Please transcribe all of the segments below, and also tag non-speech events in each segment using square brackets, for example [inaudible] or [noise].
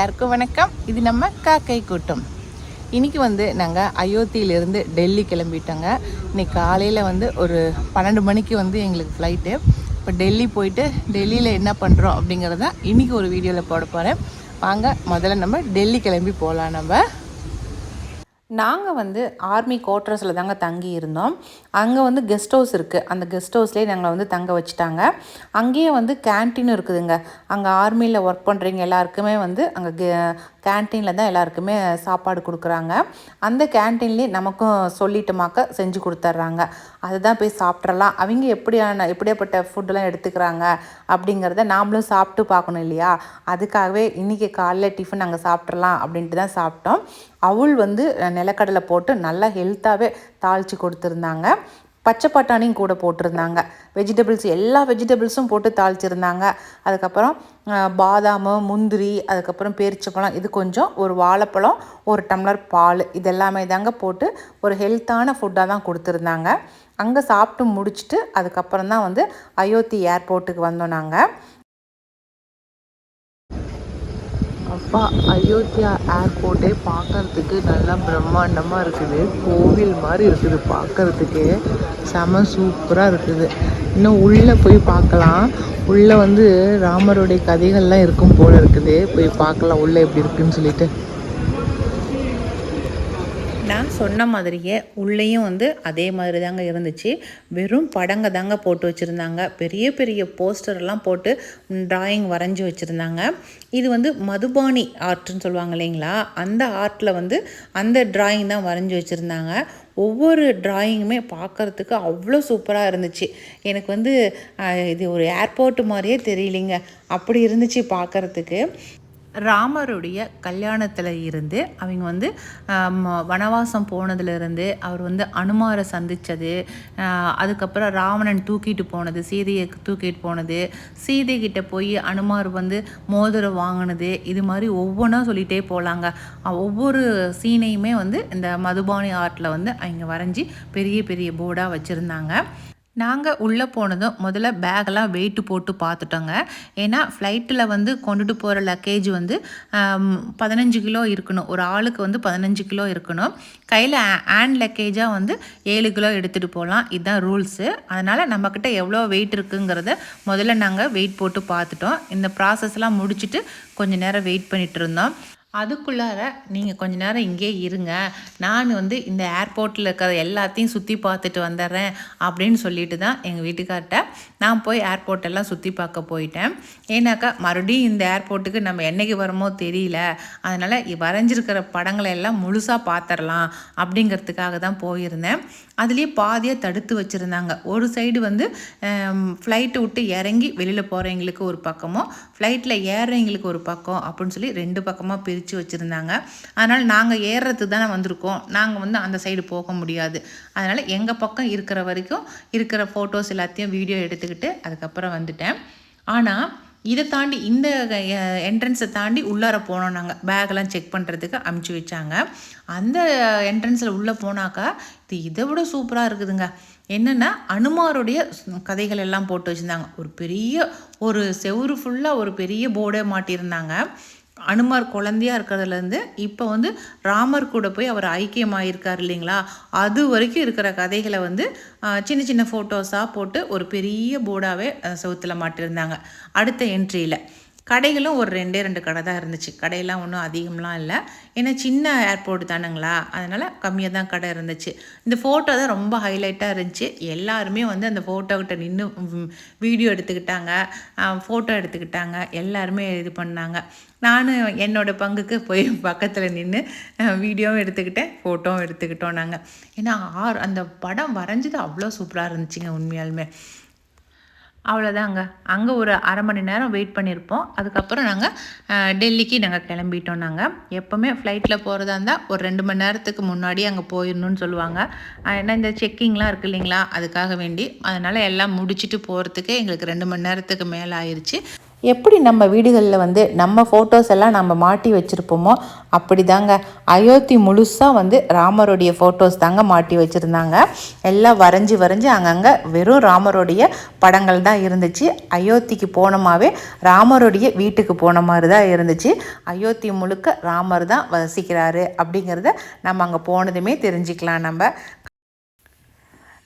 எல்லாருக்கும் வணக்கம். இது நம்ம காக்கை கூட்டம். இன்றைக்கி வந்து நாங்கள் அயோத்தியிலேருந்து டெல்லி கிளம்பிட்டோங்க. இன்றைக்கி காலையில் வந்து ஒரு பன்னெண்டு மணிக்கு வந்து எங்களுக்கு ஃப்ளைட்டு இப்போ டெல்லி போயிட்டு டெல்லியில் என்ன பண்ணுறோம் அப்படிங்கிறத இன்றைக்கி ஒரு வீடியோவில் போட போகிறேன் வாங்க முதல்ல நம்ம டெல்லி கிளம்பி போகலாம் நம்ம. நாங்கள் வந்து ஆர்மி குவார்ட்டர்ஸில் தாங்க தங்கி இருந்தோம் அங்கே வந்து கெஸ்ட் ஹவுஸ் இருக்குது அந்த கெஸ்ட் ஹவுஸ்லேயே நாங்கள் வந்து தங்க வச்சுட்டாங்க. அங்கேயே வந்து கேன்டீன் இருக்குதுங்க. அங்கே ஆர்மியில் ஒர்க் பண்ணுறவங்க எல்லாருக்குமே வந்து அங்கே கேன்டீனில் தான் எல்லாருக்குமே சாப்பாடு கொடுக்குறாங்க. அந்த கேன்டீன்லேயே நமக்கும் சொல்லிட்டுமாக்க செஞ்சு கொடுத்துட்றாங்க அதுதான் போய் சாப்பிட்றலாம். அவங்க எப்படியான எப்படியாப்பட்ட ஃபுட்டெல்லாம் எடுத்துக்கிறாங்க அப்படிங்கிறத நாமளும் சாப்பிட்டு பார்க்கணும் இல்லையா? அதுக்காகவே இன்றைக்கி காலைல டிஃபன் நாங்கள் சாப்பிட்றலாம் அப்படின்ட்டு தான் சாப்பிட்டோம். அவுள் வந்து நிலக்கடலை போட்டு நல்லா ஹெல்த்தாகவே தாளித்து கொடுத்துருந்தாங்க. பச்சை பட்டாணியும் கூட போட்டிருந்தாங்க. வெஜிடபிள்ஸ் எல்லா வெஜிடபிள்ஸும் போட்டு தாளிச்சிருந்தாங்க. அதுக்கப்புறம் பாதாம் பாதாமு முந்திரி அதுக்கப்புறம் பேரிச்சப்பழம் இது கொஞ்சம் ஒரு வாழைப்பழம் ஒரு டம்ளர் பால் இதெல்லாமே தாங்க போட்டு ஒரு ஹெல்த்தான ஃபுட்டாக தான் கொடுத்துருந்தாங்க. அங்கே சாப்பிட்டு முடிச்சுட்டு அதுக்கப்புறம் தான் வந்து அயோத்தி ஏர்போர்ட்டுக்கு வந்தோம் நாங்கள் அப்பா அயோத்தியா ஏர்போர்ட்டே பார்க்கறதுக்கு நல்லா பிரம்மாண்டமாக இருக்குது. கோவில் மாதிரி இருக்குது பார்க்கறதுக்கு செம சூப்பராக இருக்குது. இன்னும் உள்ளே போய் பார்க்கலாம் உள்ளே வந்து ராமருடைய கதைகள்லாம் இருக்கும் போல இருக்குது. போய் பார்க்கலாம் உள்ளே எப்படி இருக்குன்னு சொல்லிட்டு. சொன்ன மாதிரியே உள்ளேயும் வந்து அதே மாதிரி தாங்க இருந்துச்சு. வெறும் படங்க தாங்க போட்டு வச்சுருந்தாங்க. பெரிய பெரிய போஸ்டர்லாம் போட்டு டிராயிங் வரைஞ்சி வச்சுருந்தாங்க. இது வந்து மதுபானி ஆர்ட்னு சொல்லுவாங்க இல்லைங்களா? அந்த ஆர்ட்டில் வந்து அந்த டிராயிங் தான் வரைஞ்சி வச்சுருந்தாங்க. ஒவ்வொரு டிராயிங்குமே பார்க்கறதுக்கு அவ்வளோ சூப்பராக இருந்துச்சு. எனக்கு வந்து இது ஒரு ஏர்போர்ட் மாதிரியே தெரியலிங்க. அப்படி இருந்துச்சு பார்க்கறதுக்கு ராமருடைய கல்யாணத்தில் இருந்து அவங்க வந்து வனவாசம் போனதுலேருந்து அவர் வந்து அனுமாரை சந்தித்தது அதுக்கப்புறம் ராவணன் தூக்கிட்டு போனது சீதையை தூக்கிட்டு போனது. சீதை கிட்ட போய் அனுமார் வந்து மோதிரம் வாங்கினது. இது மாதிரி ஒவ்வொன்றா சொல்லிகிட்டே போகலாங்க ஒவ்வொரு சீனையுமே வந்து இந்த மதுபானி ஆர்ட்டில் வந்து அவங்க வரைஞ்சி பெரிய பெரிய போர்டாக வச்சுருந்தாங்க. நாங்கள் உள்ளே போனதும் முதல்ல பேக்கெல்லாம் வெயிட்டு போட்டு பார்த்துட்டோங்க. ஏன்னா ஃப்ளைட்டில் வந்து கொண்டுட்டு போகிற லக்கேஜ் வந்து பதினஞ்சு கிலோ இருக்கணும். ஒரு ஆளுக்கு வந்து பதினஞ்சு கிலோ இருக்கணும். கையில் ஹேண்ட் லக்கேஜாக வந்து ஏழு கிலோ எடுத்துகிட்டு போகலாம். இதுதான் ரூல்ஸு அதனால் நம்மக்கிட்ட எவ்வளோ வெயிட் இருக்குங்கிறத முதல்ல நாங்கள் வெயிட் போட்டு பார்த்துட்டோம். இந்த ப்ராசஸ்லாம் முடிச்சுட்டு கொஞ்சம் நேரம் வெயிட் பண்ணிகிட்டு இருந்தோம். அதுக்குள்ளார நீங்கள் கொஞ்ச நேரம் இங்கே இருங்க. நான் வந்து இந்த ஏர்போர்ட்டில் இருக்கிற எல்லாத்தையும் சுற்றி பார்த்துட்டு வந்துடுறேன் அப்படின்னு சொல்லிட்டு தான் எங்கள் வீட்டுக்கார்ட்ட நான் போய் ஏர்போர்ட் எல்லாம் சுற்றி பார்க்க போயிட்டேன். ஏன்னாக்கா மறுபடியும் இந்த ஏர்போர்ட்டுக்கு நம்ம என்னைக்கு வரமோ தெரியல. அதனால் வரைஞ்சிருக்கிற படங்களை எல்லாம் முழுசாக பார்த்துடலாம் அப்படிங்கிறதுக்காக தான் போயிருந்தேன். அதுலேயே பாதியாக தடுத்து வச்சுருந்தாங்க. ஒரு சைடு வந்து ஃப்ளைட்டு விட்டு இறங்கி வெளியில் போகிறவங்களுக்கு ஒரு பக்கமும் ஃப்ளைட்டில் ஏறுறவங்களுக்கு ஒரு பக்கம் அப்படின்னு சொல்லி ரெண்டு பக்கமாக பிரித்து வச்சுருந்தாங்க. அதனால் நாங்கள் ஏறுறதுக்கு தானே வந்திருக்கோம். நாங்கள் வந்து அந்த சைடு போக முடியாது. அதனால் எங்கள் பக்கம் இருக்கிற வரைக்கும் இருக்கிற ஃபோட்டோஸ் எல்லாத்தையும் வீடியோ எடுத்துக்கிட்டு அதுக்கப்புறம் வந்துட்டேன். ஆனால் இதை தாண்டி இந்த என்ட்ரன்ஸை தாண்டி உள்ளார போனோம் நாங்கள் பேக்கெல்லாம் செக் பண்ணுறதுக்கு அமுச்சு வச்சாங்க. அந்த என்ட்ரன்ஸில் உள்ளே போனாக்கா இது இதை விட சூப்பராக இருக்குதுங்க. என்னென்னா அனுமாருடைய கதைகள் எல்லாம் போட்டு வச்சுருந்தாங்க. ஒரு பெரிய ஒரு செவுரு ஃபுல்லாக ஒரு பெரிய போர்டே மாட்டியிருந்தாங்க. அனுமார் குழந்தையா இருக்கிறதுலேருந்து இப்போ வந்து ராமர் கூட போய் அவர் ஐக்கியமாயிருக்கார் இல்லைங்களா? அது வரைக்கும் இருக்கிற கதைகளை வந்து சின்ன சின்ன ஃபோட்டோஸாக போட்டு ஒரு பெரிய போர்டாகவே செவுத்தில் மாட்டியிருந்தாங்க அடுத்த என்ட்ரியில் கடைகளும் ஒரு ரெண்டே ரெண்டு கடை தான் இருந்துச்சு. கடையெல்லாம் ஒன்றும் அதிகம்லாம் இல்லை. ஏன்னா சின்ன ஏர்போர்ட் தானுங்களா? அதனால் கம்மியாக தான் கடை இருந்துச்சு. இந்த ஃபோட்டோ தான் ரொம்ப ஹைலைட்டாக இருந்துச்சு. எல்லாருமே வந்து அந்த ஃபோட்டோக்கிட்ட நின்று வீடியோ எடுத்துக்கிட்டாங்க. ஃபோட்டோ எடுத்துக்கிட்டாங்க. எல்லாருமே இது பண்ணாங்க. நானும் என்னோடய பங்குக்கு போய் [laughs] பக்கத்தில் நின்று வீடியோவும் எடுத்துக்கிட்டேன் ஃபோட்டோவும் எடுத்துக்கிட்டோம் நாங்கள் ஏன்னா ஆர் அந்த படம் வரைஞ்சது அவ்வளோ சூப்பராக இருந்துச்சுங்க உண்மையாலுமே. அவ்வளோதாங்க அங்கே ஒரு அரை மணி நேரம் வெயிட் பண்ணியிருப்போம் அதுக்கப்புறம் நாங்கள் டெல்லிக்கு நாங்கள் கிளம்பிட்டோம் நாங்கள் எப்போவுமே ஃப்ளைட்டில் போகிறதா இருந்தால் ஒரு ரெண்டு மணி நேரத்துக்கு முன்னாடி அங்கே போயிடணும்னு சொல்லுவாங்க. ஏன்னா இந்த செக்கிங்லாம் இருக்குது இல்லைங்களா? அதுக்காக வேண்டி. அதனால் எல்லாம் முடிச்சுட்டு போகிறதுக்கு எங்களுக்கு ரெண்டு மணி நேரத்துக்கு மேலே ஆயிடுச்சு எப்படி நம்ம வீடுகளில் வந்து நம்ம ஃபோட்டோஸ் எல்லாம் நம்ம மாட்டி வச்சுருப்போமோ அப்படி தாங்க அயோத்தி முழுசாக வந்து ராமருடைய ஃபோட்டோஸ் தாங்க மாட்டி வச்சுருந்தாங்க. எல்லாம் வரைஞ்சி வரைஞ்சி அங்கங்கே வெறும் ராமருடைய படங்கள் தான் இருந்துச்சு. அயோத்திக்கு போனோமாவே ராமருடைய வீட்டுக்கு போன மாதிரி தான் இருந்துச்சு. அயோத்தி முழுக்க ராமர் தான் வசிக்கிறாரு அப்படிங்கிறத நம்ம அங்கே போனதுமே தெரிஞ்சுக்கலாம் நம்ம.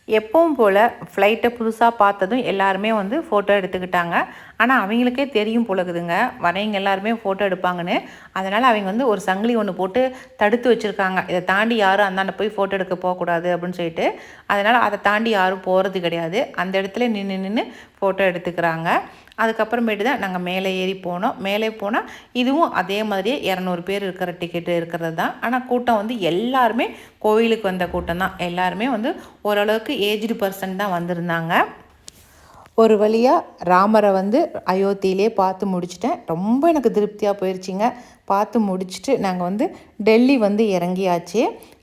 எப்பவும் போல் ஃப்ளைட்டை புதுசாக பார்த்ததும் எல்லாருமே வந்து ஃபோட்டோ எடுத்துக்கிட்டாங்க. ஆனால் அவங்களுக்கே தெரியும் போலக்குதுங்க வரவங்க எல்லாருமே ஃபோட்டோ எடுப்பாங்கன்னு. அதனால் அவங்க வந்து ஒரு சங்கிலி ஒன்று போட்டு தடுத்து வச்சுருக்காங்க. இதை தாண்டி யாரும் அந்தாண்ட போய் ஃபோட்டோ எடுக்க போகக்கூடாது அப்படின்னு சொல்லிட்டு. அதனால் அதை தாண்டி யாரும் போகிறது கிடையாது. அந்த இடத்துல நின்று நின்று ஃபோட்டோ எடுத்துக்கிறாங்க. அதுக்கப்புறமேட்டு தான் நாங்கள் மேலே ஏறி போனோம் மேலே போனால் இதுவும் அதே மாதிரியே இரநூறு பேர் இருக்கிற டிக்கெட்டு இருக்கிறது தான் ஆனால் கூட்டம் வந்து எல்லாருமே கோயிலுக்கு வந்த கூட்டம் தான் எல்லாருமே வந்து ஓரளவுக்கு ஏஜ்டு பர்சன் தான் வந்திருந்தாங்க. ஒரு வழியாக ராமரை வந்து அயோத்தியிலே பார்த்து முடிச்சிட்டேன். ரொம்ப எனக்கு திருப்தியாக போயிடுச்சிங்க பார்த்து முடிச்சுட்டு நாங்கள் வந்து டெல்லி வந்து இறங்கியாச்சு.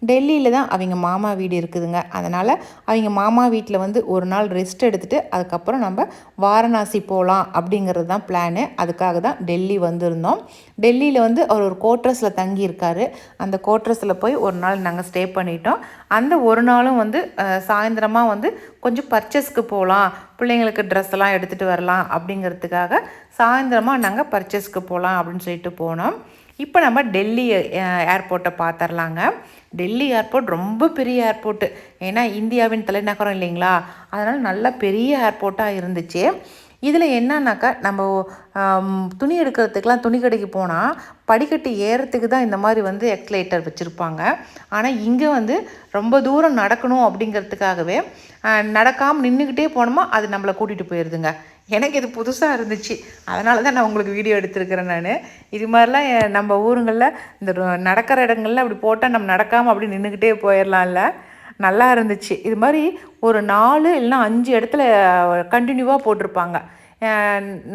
டெல்லியில் தான் அவங்க மாமா வீடு இருக்குதுங்க. அதனால் அவங்க மாமா வீட்டில் வந்து ஒரு நாள் ரெஸ்ட் எடுத்துகிட்டு அதுக்கப்புறம் நம்ம வாரணாசி போகலாம் அப்படிங்கிறது தான் பிளானு அதுக்காக தான் டெல்லி வந்திருந்தோம். டெல்லியில் வந்து அவர் ஒரு கோட்ரஸில் தங்கியிருக்காரு. அந்த கோட்ரஸில் போய் ஒரு நாள் நாங்கள் ஸ்டே பண்ணிட்டோம். அந்த ஒரு நாளும் வந்து சாயந்தரமாக வந்து கொஞ்சம் பர்ச்சேஸ்க்கு போகலாம் பிள்ளைங்களுக்கு ட்ரெஸ் எல்லாம் எடுத்துகிட்டு வரலாம் அப்படிங்கிறதுக்காக சாயந்தரமாக நாங்கள் பர்ச்சேஸ்க்கு போகலாம் அப்படின்னு சொல்லிட்டு போனோம். இப்போ நம்ம டெல்லி ஏர்போர்ட்டை பார்த்துர்லாங்க டெல்லி ஏர்போர்ட் ரொம்ப பெரிய ஏர்போர்ட்டு ஏன்னா இந்தியாவின் தலைநகரம் இல்லைங்களா? அதனால் நல்ல பெரிய ஏர்போர்ட்டாக இருந்துச்சு. இதில் என்னன்னாக்கா நம்ம துணி எடுக்கிறதுக்கெலாம் துணி கடைக்கு போனால் படிக்கட்டு ஏறத்துக்கு தான் இந்த மாதிரி வந்து எக்ஸ்லேட்டர் வச்சுருப்பாங்க. ஆனால் இங்கே வந்து ரொம்ப தூரம் நடக்கணும் அப்படிங்கிறதுக்காகவே நடக்காமல் நின்றுக்கிட்டே போனோமா அது நம்மளை கூட்டிகிட்டு போயிடுதுங்க எனக்கு இது புதுசாக இருந்துச்சு. அதனால தான் நான் உங்களுக்கு வீடியோ எடுத்திருக்கிறேன் நான். இது மாதிரிலாம் நம்ம ஊருங்களில் இந்த நடக்கிற இடங்கள்ல அப்படி போட்டால் நம்ம நடக்காமல் அப்படி நின்றுக்கிட்டே போயிடலாம்ல நல்லா இருந்துச்சு. இது மாதிரி ஒரு நாலு இல்லைனா அஞ்சு இடத்துல கண்டினியூவாக போட்டிருப்பாங்க.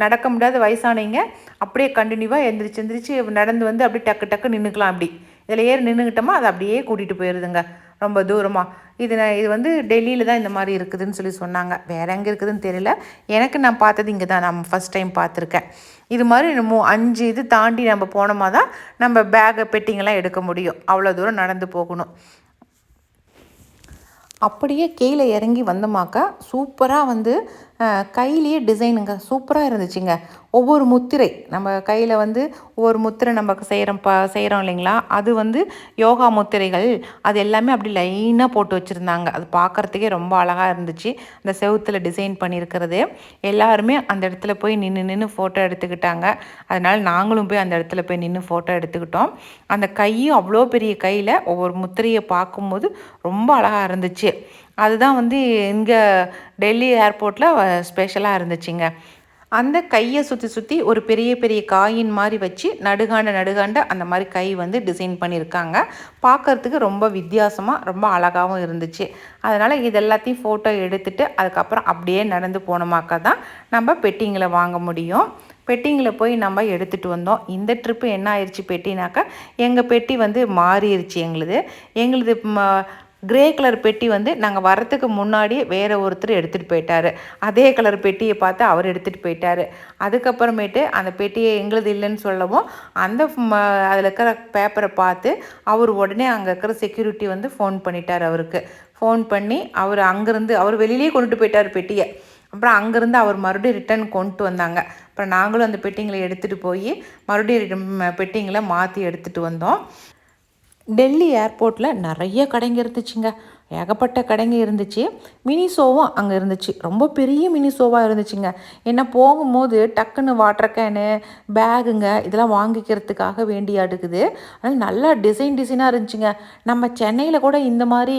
நடக்க முடியாத வயசானவங்க அப்படியே கண்டினியூவாக எந்திரிச்சு எந்திரிச்சு நடந்து வந்து அப்படியே டக்கு டக்கு நின்றுக்கலாம் அப்படி. இதில் ஏறி நின்றுக்கிட்டோமா அதை அப்படியே கூட்டிகிட்டு போயிடுதுங்க ரொம்ப தூரமாக இது நான் இது வந்து டெல்லியில் தான் இந்த மாதிரி இருக்குதுன்னு சொல்லி சொன்னாங்க. வேறு எங்கே இருக்குதுன்னு தெரியல. எனக்கு நான் பார்த்தது இங்கே தான். நான் ஃபஸ்ட் டைம் பார்த்துருக்கேன். இது மாதிரி மூ அஞ்சு இது தாண்டி நம்ம போனோமா தான் நம்ம பேகை பெட்டிங்கெல்லாம் எடுக்க முடியும். அவ்வளோ தூரம் நடந்து போகணும். அப்படியே கீழே இறங்கி வந்தோமாக்கா சூப்பராக வந்து கையிலேயே டிசைனுங்க. சூப்பராக இருந்துச்சுங்க. ஒவ்வொரு முத்திரை. நம்ம கையில் வந்து ஒவ்வொரு முத்திரை நம்ம செய்கிறோம் ப செய்கிறோம் இல்லைங்களா? அது வந்து யோகா முத்திரைகள். அது எல்லாமே அப்படி லைனாக போட்டு வச்சுருந்தாங்க. அது பார்க்குறதுக்கே ரொம்ப அழகாக இருந்துச்சு. அந்த செவுத்தில் டிசைன் பண்ணியிருக்கிறது எல்லாருமே அந்த இடத்துல போய் நின்று நின்று ஃபோட்டோ எடுத்துக்கிட்டாங்க. அதனால் நாங்களும் போய் அந்த இடத்துல போய் நின்று ஃபோட்டோ எடுத்துக்கிட்டோம். அந்த கையும் அவ்வளோ பெரிய கையில் ஒவ்வொரு முத்திரையை பார்க்கும்போது ரொம்ப அழகாக இருந்துச்சு. அதுதான் வந்து இங்கே டெல்லி ஏர்போர்ட்டில் ஸ்பெஷலாக இருந்துச்சுங்க. அந்த கையை சுற்றி சுற்றி ஒரு பெரிய பெரிய காயின் மாதிரி வச்சு நடுகாண்ட நடுகாண்ட அந்த மாதிரி கை வந்து டிசைன் பண்ணியிருக்காங்க. பார்க்குறதுக்கு ரொம்ப வித்தியாசமாக ரொம்ப அழகாகவும் இருந்துச்சு. அதனால் இது எல்லாத்தையும் ஃபோட்டோ எடுத்துகிட்டு அதுக்கப்புறம் அப்படியே நடந்து போனோமாக்கா தான் நம்ம பெட்டிங்களை வாங்க முடியும். பெட்டிங்கில் போய் நம்ம எடுத்துகிட்டு வந்தோம். இந்த ட்ரிப்பு என்ன ஆயிடுச்சு பெட்டினாக்கா எங்கள் பெட்டி வந்து மாறிடுச்சு எங்களுது. எங்களுது கிரே கலர் பெட்டி வந்து நாங்கள் வரத்துக்கு முன்னாடி வேறு ஒருத்தர் எடுத்துகிட்டு போயிட்டார். அதே கலர் பெட்டியை பார்த்து அவர் எடுத்துகிட்டு போயிட்டார். அதுக்கப்புறமேட்டு அந்த பெட்டியை எங்களுது இல்லைன்னு சொல்லவும் அந்த அதில் இருக்கிற பேப்பரை பார்த்து அவர் உடனே அங்கே இருக்கிற செக்யூரிட்டி வந்து ஃபோன் பண்ணிட்டார் அவருக்கு. ஃபோன் பண்ணி அவர் அங்கேருந்து அவர் வெளியிலேயே கொண்டுட்டு போயிட்டார் பெட்டியை. அப்புறம் அங்கேருந்து அவர் மறுபடியும் ரிட்டன் கொண்டு வந்தாங்க. அப்புறம் நாங்களும் அந்த பெட்டிங்களை எடுத்துகிட்டு போய் மறுபடியும் பெட்டிங்களை மாற்றி எடுத்துகிட்டு வந்தோம். டெல்லி ஏர்போர்ட்டில் நிறைய கடைங்க இருந்துச்சுங்க. ஏகப்பட்ட கடைங்க இருந்துச்சு. மினி ஷோவும் அங்கே இருந்துச்சு. ரொம்ப பெரிய மினி ஷோவாக இருந்துச்சுங்க. என்ன போகும்போது டக்குன்னு வாட்டர் கேனு பேகுங்க இதெல்லாம் வாங்கிக்கிறதுக்காக வேண்டியா இருக்குது அதனால் நல்லா டிசைன் டிசைனாக இருந்துச்சுங்க. நம்ம சென்னையில் கூட இந்த மாதிரி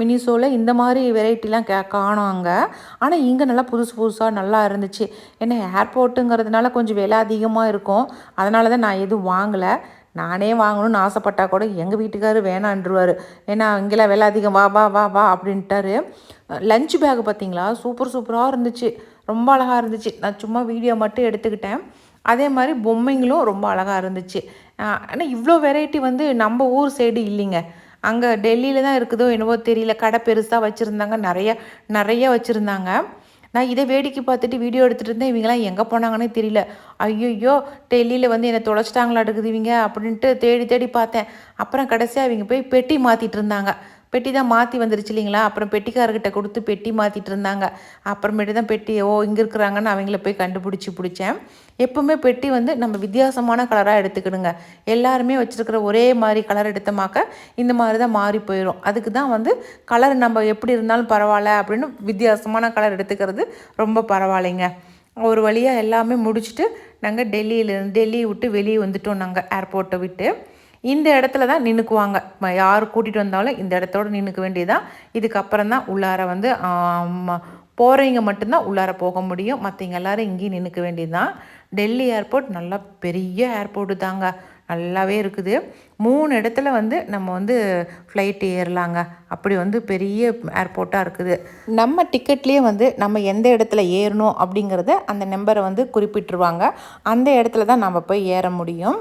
மினி ஷோவில் இந்த மாதிரி வெரைட்டிலாம் கே காணும் அங்கே ஆனால் இங்கே நல்லா புதுசு புதுசாக நல்லா இருந்துச்சு. ஏன்னா ஏர்போர்ட்டுங்கிறதுனால கொஞ்சம் விலை அதிகமாக இருக்கும். அதனால தான் நான் எதுவும் வாங்கலை. நானே வாங்கணும்னு ஆசைப்பட்டா கூட எங்கள் வீட்டுக்காரர் வேணான்ருவார் ஏன்னா இங்கெல்லாம் விலை அதிகம் வா வா வா வா அப்படின்ட்டாரு. லஞ்ச் பேக் பார்த்தீங்களா? சூப்பர் சூப்பராக இருந்துச்சு. ரொம்ப அழகாக இருந்துச்சு. நான் சும்மா வீடியோ மட்டும் எடுத்துக்கிட்டேன். அதே மாதிரி பொம்மைங்களும் ரொம்ப அழகாக இருந்துச்சு. ஆனால் இவ்வளோ வெரைட்டி வந்து நம்ம ஊர் சைடு இல்லைங்க. அங்கே டெல்லியில் தான் இருக்குதோ என்னவோ தெரியல. கடை பெருசாக வச்சுருந்தாங்க. நிறைய நிறைய வச்சுருந்தாங்க. நான் இதை வேடிக்கை பார்த்துட்டு வீடியோ எடுத்துகிட்டு இருந்தேன் இவங்கலாம் எங்கே போனாங்கன்னே தெரியல. ஐயோ டெல்லியில் வந்து என்னை தொலைச்சிட்டாங்களா எடுக்குது இவங்க அப்படின்ட்டு தேடி தேடி பார்த்தேன். அப்புறம் கடைசியாக இவங்க போய் பெட்டி மாற்றிட்டு இருந்தாங்க பெட்டி தான் மாற்றி வந்துருச்சு இல்லைங்களா? அப்புறம் பெட்டிக்காரர்கிட்ட கொடுத்து பெட்டி மாற்றிட்டு இருந்தாங்க அப்புறமேட்டு தான் பெட்டி ஓ இங்கே இருக்கிறாங்கன்னு அவங்கள போய் கண்டுபிடிச்சி பிடிச்சேன். எப்பவுமே பெட்டி வந்து நம்ம வித்தியாசமான கலராக எடுத்துக்கிடுங்க. எல்லாருமே வச்சுருக்கிற ஒரே மாதிரி கலர் எடுத்தமாக்க இந்த மாதிரி தான் மாறி போயிடும் அதுக்கு தான் வந்து கலர் நம்ம எப்படி இருந்தாலும் பரவாயில்ல அப்படின்னு வித்தியாசமான கலர் எடுத்துக்கிறது ரொம்ப பரவாயில்லைங்க. ஒரு வழியாக எல்லாமே முடிச்சுட்டு நாங்கள் டெல்லியிலேருந்து டெல்லியை விட்டு வெளியே வந்துட்டோம் நாங்கள் ஏர்போர்ட்டை விட்டு. இந்த இடத்துல தான் நின்றுக்குவாங்க யார் கூட்டிகிட்டு வந்தாலும் இந்த இடத்தோட நின்றுக்க வேண்டியதான் இதுக்கப்புறம் தான் உள்ளார வந்து போகிறவங்க மட்டும்தான் உள்ளார போக முடியும். மற்றவங்க எல்லோரும் இங்கேயும் நின்றுக்க வேண்டியது தான் டெல்லி ஏர்போர்ட் நல்லா பெரிய ஏர்போர்ட்டு தாங்க. நல்லாவே இருக்குது. மூணு இடத்துல வந்து நம்ம வந்து ஃப்ளைட் ஏறலாங்க. அப்படி வந்து பெரிய ஏர்போர்ட்டாக இருக்குது. நம்ம டிக்கெட்லேயே வந்து நம்ம எந்த இடத்துல ஏறணும் அப்படிங்கிறத அந்த நம்பரை வந்து குறிப்பிட்டுருவாங்க. அந்த இடத்துல தான் நம்ம போய் ஏற முடியும்.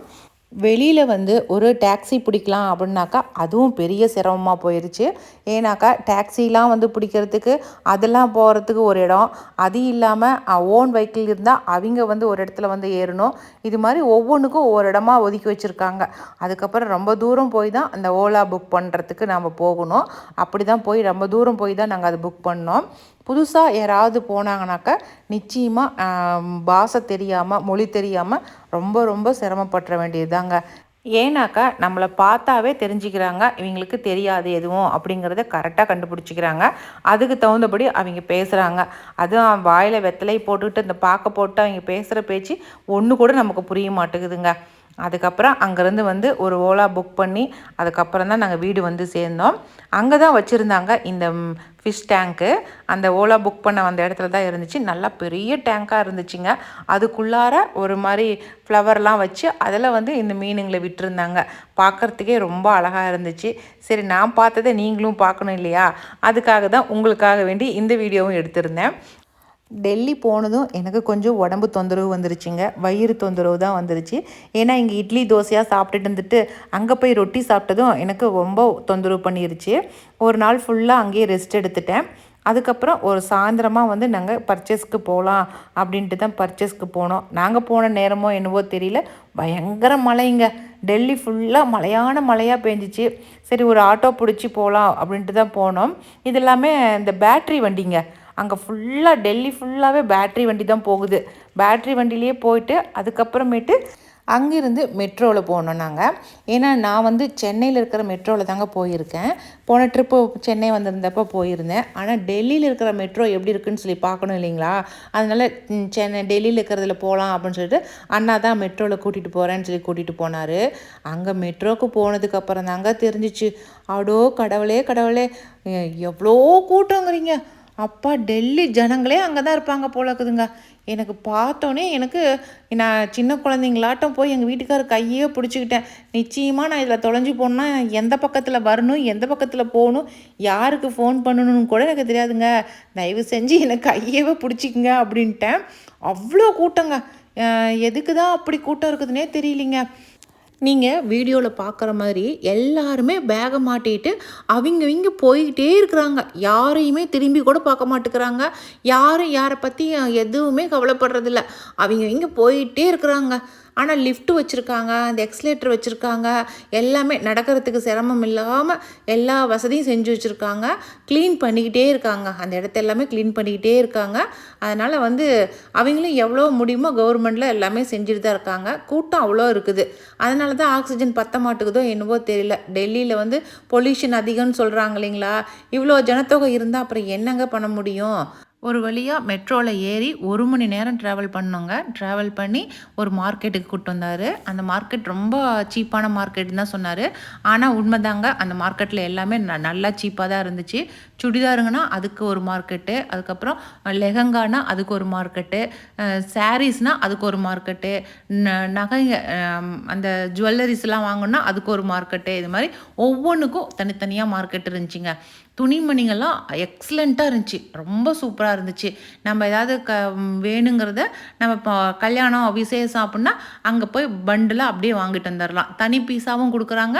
வெளியில் வந்து ஒரு டாக்ஸி பிடிக்கலாம் அப்படின்னாக்கா அதுவும் பெரிய சிரமமாக போயிடுச்சு ஏன்னாக்கா டாக்ஸிலாம் வந்து பிடிக்கிறதுக்கு அதெல்லாம் போகிறதுக்கு ஒரு இடம். அது இல்லாமல் ஓன் வெஹிக்கிள் இருந்தால் அவங்க வந்து ஒரு இடத்துல வந்து ஏறணும். இது மாதிரி ஒவ்வொன்றுக்கும் ஒவ்வொரு இடமா ஒதுக்கி வச்சுருக்காங்க. அதுக்கப்புறம் ரொம்ப தூரம் போய் தான் அந்த ஓலா புக் பண்ணுறதுக்கு நாம் போகணும். அப்படி தான் போய் ரொம்ப தூரம் போய் தான் நாங்கள் அதை புக் பண்ணோம். புதுசாக யாராவது போனாங்கனாக்கா நிச்சயமாக பாஷை தெரியாமல் மொழி தெரியாமல் ரொம்ப ரொம்ப சிரமப்பட்டுற வேண்டியதுதாங்க. ஏன்னாக்கா நம்மளை பார்த்தாவே தெரிஞ்சுக்கிறாங்க இவங்களுக்கு தெரியாது எதுவும் அப்படிங்கிறத கரெக்டாக கண்டுபிடிச்சிக்கிறாங்க. அதுக்கு தகுந்தபடி அவங்க பேசுகிறாங்க அதுவும் வாயில் வெத்தலை போட்டுக்கிட்டு இந்த பார்க்க போட்டு அவங்க பேசுகிற பேச்சு ஒன்று கூட நமக்கு புரிய மாட்டேங்குதுங்க. அதுக்கப்புறம் அங்கேருந்து வந்து ஒரு ஓலா புக் பண்ணி அதுக்கப்புறம் தான் நாங்கள் வீடு வந்து சேர்ந்தோம். அங்கே தான் வச்சுருந்தாங்க இந்த ஃபிஷ் டேங்க்கு அந்த ஓலா புக் பண்ண வந்த இடத்துல தான் இருந்துச்சு. நல்லா பெரிய டேங்காக இருந்துச்சுங்க. அதுக்குள்ளார ஒரு மாதிரி ஃப்ளவர்லாம் வச்சு அதில் வந்து இந்த மீனுங்களை விட்டுருந்தாங்க. பார்க்குறதுக்கே ரொம்ப அழகாக இருந்துச்சு. சரி நான் பார்த்ததை நீங்களும் பார்க்கணும் இல்லையா? அதுக்காக தான் உங்களுக்காக வேண்டி இந்த வீடியோவும் எடுத்திருந்தேன். டெல்லி போனதும் எனக்கு கொஞ்சம் உடம்பு தொந்தரவு வந்துருச்சுங்க. வயிறு தொந்தரவு தான் வந்துருச்சு. ஏன்னா இங்கே இட்லி தோசையாக சாப்பிட்டுட்டு இருந்துட்டு அங்கே போய் ரொட்டி சாப்பிட்டதும் எனக்கு ரொம்ப தொந்தரவு பண்ணிருச்சு. ஒரு நாள் ஃபுல்லாக அங்கேயே ரெஸ்ட் எடுத்துட்டேன். அதுக்கப்புறம் ஒரு சாயந்தரமாக வந்து நாங்கள் பர்ச்சேஸ்க்கு போகலாம் அப்படின்ட்டு தான் பர்ச்சேஸ்க்கு போனோம். நாங்கள் போன நேரமோ என்னவோ தெரியல. பயங்கர மழைங்க. டெல்லி ஃபுல்லாக மழையான மழையாக பெஞ்சிச்சு. சரி ஒரு ஆட்டோ பிடிச்சி போகலாம் அப்படின்ட்டு தான் போனோம். இது எல்லாமே இந்த பேட்ரி வண்டிங்க. அங்கே ஃபுல்லாக டெல்லி ஃபுல்லாகவே பேட்ரி வண்டி தான் போகுது. பேட்ரி வண்டிலேயே போயிட்டு அதுக்கப்புறமேட்டு அங்கேருந்து மெட்ரோவில் போனோம் நாங்கள் ஏன்னா நான் வந்து சென்னையில் இருக்கிற மெட்ரோவில் தாங்க போயிருக்கேன். போன ட்ரிப்பு சென்னை வந்திருந்தப்போ போயிருந்தேன். ஆனால் டெல்லியில் இருக்கிற மெட்ரோ எப்படி இருக்குன்னு சொல்லி பார்க்கணும் இல்லைங்களா? அதனால் சென்னை டெல்லியில் இருக்கிறதுல போகலாம் அப்படின்னு சொல்லிட்டு அண்ணா தான் மெட்ரோவில் கூட்டிகிட்டு போகிறேன்னு சொல்லி கூட்டிகிட்டு போனார். அங்கே மெட்ரோவுக்கு போனதுக்கப்புறம் தாங்க தெரிஞ்சிச்சு. அடோ கடவுளே கடவுளே. எவ்வளோ கூட்டங்கிறீங்க? அப்பா டெல்லி ஜனங்களே அங்கே தான் இருப்பாங்க போல இருக்குதுங்க. எனக்கு பார்த்தோன்னே எனக்கு நான் சின்ன குழந்தைங்களாட்டம் போய் எங்கள் வீட்டுக்காரர் கையே பிடிச்சிக்கிட்டேன். நிச்சயமாக நான் இதில் தொலைஞ்சி போனேன்னா எந்த பக்கத்தில் வரணும் எந்த பக்கத்தில் போகணும் யாருக்கு ஃபோன் பண்ணணும்னு கூட எனக்கு தெரியாதுங்க. தயவு செஞ்சு எனக்கு கையவே பிடிச்சிக்குங்க அப்படின்ட்டேன். அவ்வளோ கூட்டங்க. எதுக்கு தான் அப்படி கூட்டம் இருக்குதுன்னே தெரியலிங்க. நீங்கள் வீடியோவில் பார்க்குற மாதிரி எல்லாருமே பேகை மாட்டிட்டு அவங்க இவங்க போய்கிட்டே இருக்கிறாங்க. யாரையுமே திரும்பி கூட பார்க்க மாட்டேங்கிறாங்க யாரும் யாரை பற்றி எதுவுமே கவலைப்படுறதில்ல. அவங்க இவங்க போயிட்டே இருக்கிறாங்க. ஆனால் லிஃப்ட் வச்சுருக்காங்க அந்த எக்ஸ்லேட்டர் வச்சுருக்காங்க எல்லாமே நடக்கிறதுக்கு சிரமம் இல்லாமல் எல்லா வசதியும் செஞ்சு வச்சுருக்காங்க. க்ளீன் பண்ணிக்கிட்டே இருக்காங்க. அந்த இடத்த எல்லாமே க்ளீன் பண்ணிக்கிட்டே இருக்காங்க. அதனால் வந்து அவங்களும் எவ்வளோ முடியுமோ கவர்மெண்ட்டில் எல்லாமே செஞ்சுட்டு தான் இருக்காங்க. கூட்டம் அவ்வளோ இருக்குது. அதனால தான் ஆக்சிஜன் பத்த மாட்டேங்குதோ என்னவோ தெரியல. டெல்லியில் வந்து பொல்யூஷன் அதிகம்னு சொல்கிறாங்க இல்லைங்களா? இவ்வளோ ஜனத்தொகை இருந்தால் அப்புறம் என்னங்க பண்ண முடியும்? ஒரு வழியாக மெட்ரோவில் ஏறி ஒரு மணி நேரம் ட்ராவல் பண்ணோங்க. ட்ராவல் பண்ணி ஒரு மார்க்கெட்டுக்கு கூப்பிட்டு வந்தார். அந்த மார்க்கெட் ரொம்ப சீப்பான மார்க்கெட் தான் சொன்னார். ஆனால் உண்மைதாங்க அந்த மார்க்கெட்டில் எல்லாமே ந நல்லா சீப்பாக தான் இருந்துச்சு. சுடிதாருங்கன்னா அதுக்கு ஒரு மார்க்கெட்டு அதுக்கப்புறம் லெஹங்கானா அதுக்கு ஒரு மார்க்கெட்டு சாரீஸ்னால் அதுக்கு ஒரு மார்க்கெட்டு நகை அந்த ஜுவல்லரிஸ்லாம் வாங்கணுன்னா அதுக்கு ஒரு மார்க்கெட்டு இது மாதிரி ஒவ்வொன்றுக்கும் தனித்தனியாக மார்க்கெட் இருந்துச்சுங்க. துணிமணிகள்லாம் எக்ஸலண்ட்டாக இருந்துச்சு. ரொம்ப சூப்பராக இருந்துச்சு. நம்ம ஏதாவது க வேணுங்கிறத நம்ம இப்போ கல்யாணம் விசேஷம் அப்படின்னா அங்கே போய் பண்டில் அப்படியே வாங்கிட்டு வந்துடலாம் தனி பீஸாகவும் கொடுக்குறாங்க.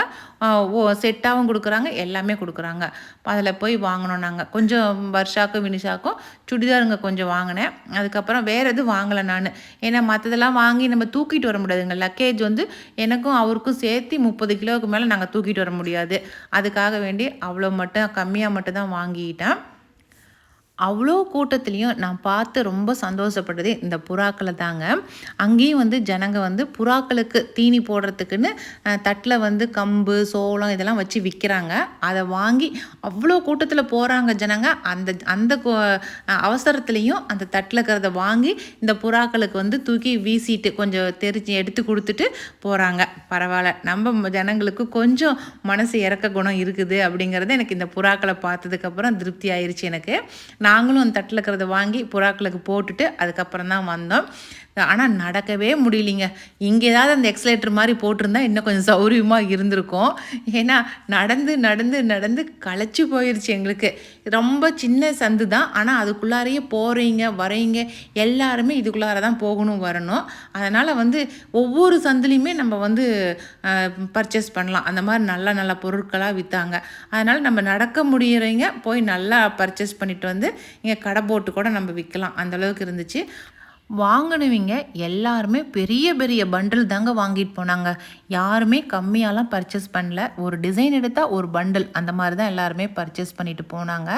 ஓ செட்டாகவும் கொடுக்குறாங்க எல்லாமே கொடுக்குறாங்க. அதில் போய் வாங்கினோம் நாங்கள் கொஞ்சம் வர்ஷாக்கும் வினிஷாக்கும் சுடிதாருங்க கொஞ்சம் வாங்கினேன். அதுக்கப்புறம் வேறு எதுவும் வாங்கலை நான். ஏன்னா மற்றதெல்லாம் வாங்கி நம்ம தூக்கிட்டு வர முடியாதுங்க. லக்கேஜ் வந்து எனக்கும் அவருக்கும் சேர்த்து முப்பது கிலோவுக்கு மேலே நாங்கள் தூக்கிட்டு வர முடியாது. அதுக்காக வேண்டி அவ்வளோ மட்டும் கம்மியாக மட்டும் தான் வாங்கிட்டேன். அவ்வளோ கூட்டத்துலேயும் நான் பார்த்து ரொம்ப சந்தோஷப்பட்டது இந்த புறாக்களை தாங்க. அங்கேயும் வந்து ஜனங்க வந்து புறாக்களுக்கு தீனி போடுறதுக்குன்னு தட்டில் வந்து கம்பு சோளம் இதெல்லாம் வச்சு விற்கிறாங்க அதை வாங்கி அவ்வளோ கூட்டத்தில் போகிறாங்க ஜனங்க. அந்த அந்த அவசரத்துலேயும் அந்த தட்டில் இருக்கிறத வாங்கி இந்த புறாக்களுக்கு வந்து தூக்கி வீசிட்டு கொஞ்சம் தெரிஞ்சு எடுத்து கொடுத்துட்டு போகிறாங்க பரவாயில்ல. நம்ம ஜனங்களுக்கு கொஞ்சம் மனசு இறக்க குணம் இருக்குது அப்படிங்கிறது எனக்கு இந்த புறாக்களை பார்த்ததுக்கப்புறம் திருப்தி ஆயிடுச்சு எனக்கு. நான் நாங்களும் அந்த தட்டில் இருக்கிறத வாங்கி புறாக்களுக்கு போட்டுட்டு அதுக்கப்புறம் தான் வந்தோம். ஆனால் நடக்கவே முடியலிங்க. இங்கே ஏதாவது அந்த எக்ஸலேட்டர் மாதிரி போட்டிருந்தா இன்னும் கொஞ்சம் சௌரியமாக இருந்திருக்கும். ஏன்னா நடந்து நடந்து நடந்து களைச்சி போயிடுச்சு எங்களுக்கு. ரொம்ப சின்ன சந்து தான். ஆனால் அதுக்குள்ளாரையே போகிறீங்க வரீங்க. எல்லாருமே இதுக்குள்ளார தான் போகணும் வரணும். அதனால் வந்து ஒவ்வொரு சந்துலேயுமே நம்ம வந்து பர்ச்சேஸ் பண்ணலாம். அந்த மாதிரி நல்ல நல்ல பொருட்களாக விற்றாங்க அதனால் நம்ம நடக்க முடியறவங்க போய் நல்லா பர்ச்சேஸ் பண்ணிட்டு வந்து இங்கே கடை போட்டு கூட நம்ம விற்கலாம் அந்தளவுக்கு இருந்துச்சு. வாங்கினவங்க எல்லாருமே பெரிய பெரிய பண்டில் தாங்க வாங்கிட்டு போனாங்க. யாருமே கம்மியாலாம் பர்ச்சேஸ் பண்ணல. ஒரு டிசைன் எடுத்தால் ஒரு பண்டில் அந்த மாதிரி தான் எல்லாருமே பர்ச்சேஸ் பண்ணிட்டு போனாங்க.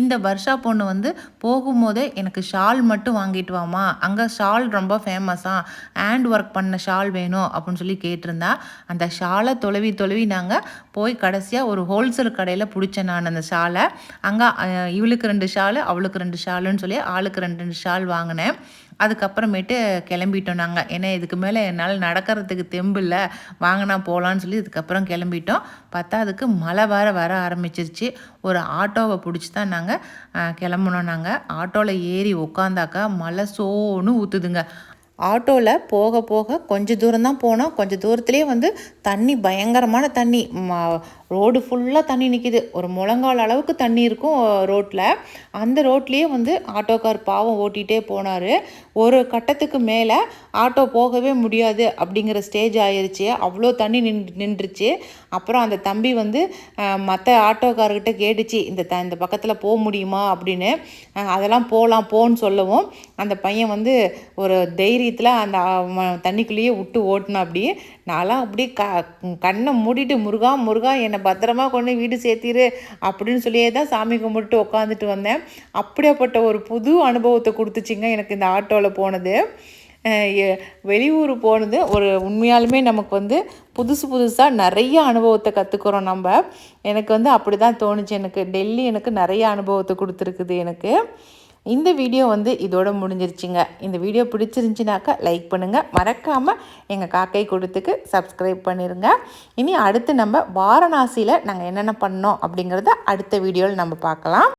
இந்த வருஷா பொண்ணு வந்து போகும்போதே எனக்கு ஷால் மட்டும் வாங்கிட்டு வாமா. அங்கே ஷால் ரொம்ப ஃபேமஸாக ஹேண்ட் ஒர்க் பண்ண ஷால் வேணும் அப்படின்னு சொல்லி கேட்டிருந்தா. அந்த ஷாலை தொலைவி தொலைவி நாங்கள் போய் கடைசியாக ஒரு ஹோல்சேல் கடையில் பிடிச்சேன் நான் அந்த ஷாலை. அங்கே இவளுக்கு ரெண்டு ஷாலு அவளுக்கு ரெண்டு ஷாலுன்னு சொல்லி ஆளுக்கு ரெண்டு ரெண்டு ஷால் வாங்கினேன். அதுக்கப்புறமேட்டு கிளம்பிட்டோம் நாங்கள் ஏன்னா இதுக்கு மேலே என்னால் நடக்கிறதுக்கு தெம்பு இல்லை. வாங்கினா போகலான்னு சொல்லி இதுக்கப்புறம் கிளம்பிட்டோம். பார்த்தா அதுக்கு மழை வர வர ஆரம்பிச்சிருச்சு. ஒரு ஆட்டோவை பிடிச்சி தான் நாங்கள் கிளம்புனோம் நாங்கள் ஆட்டோவில் ஏறி உட்காந்தாக்கா மழை சோன்னு ஊற்றுதுங்க ஆட்டோவில் போக போக கொஞ்சம் தூரம் தான் போனோம். கொஞ்சம் தூரத்துலேயே வந்து தண்ணி பயங்கரமான தண்ணி. ரோடு ஃபுல்லாக தண்ணி நிற்கிது ஒரு முழங்கால் அளவுக்கு தண்ணி இருக்கும் ரோட்டில் அந்த ரோட்லேயே வந்து ஆட்டோக்கார் பாவம் ஓட்டிகிட்டே போனார். ஒரு கட்டத்துக்கு மேலே ஆட்டோ போகவே முடியாது அப்படிங்கிற ஸ்டேஜ் ஆயிடுச்சு அவ்வளோ தண்ணி நின் நின்றுச்சு. அப்புறம் அந்த தம்பி வந்து மற்ற ஆட்டோக்கார்கிட்ட கேட்டுச்சு இந்த த இந்த பக்கத்தில் போக முடியுமா? அப்படின்னு. அதெல்லாம் போகலாம் போன்னு சொல்லவும். அந்த பையன் வந்து ஒரு தைரியத்தில் அந்த தண்ணிக்குள்ளேயே விட்டு ஓட்டினா அப்படியே நான்லாம் அப்படியே க கண்ணை மூடிட்டு முருகா முருகா என்னை பத்திரமா கொண்டு வீடு சேர்த்திரு அப்படின்னு சொல்லியே தான் சாமி கும்பிட்டு உட்காந்துட்டு வந்தேன். அப்படியாப்பட்ட ஒரு புது அனுபவத்தை கொடுத்துச்சிங்க எனக்கு இந்த ஆட்டோவில் போனது. வெளியூர் போனது ஒரு உண்மையாலுமே நமக்கு வந்து புதுசு புதுசாக நிறைய அனுபவத்தை கற்றுக்குறோம் நம்ம. எனக்கு வந்து அப்படி தான் தோணுச்சு. எனக்கு டெல்லி எனக்கு நிறைய அனுபவத்தை கொடுத்துருக்குது எனக்கு. இந்த வீடியோ வந்து இதோட முடிஞ்சிருச்சுங்க. இந்த வீடியோ பிடிச்சிருந்துச்சினாக்கா லைக் பண்ணுங்கள் மறக்காமல் எங்கள் காக்கை கொடுத்துக்கு சப்ஸ்கிரைப் பண்ணிடுங்க இனி அடுத்து நம்ம வாரணாசியில் நாங்கள் என்னென்ன பண்ணோம் அப்படிங்கிறத அடுத்த வீடியோவில் நம்ம பார்க்கலாம்.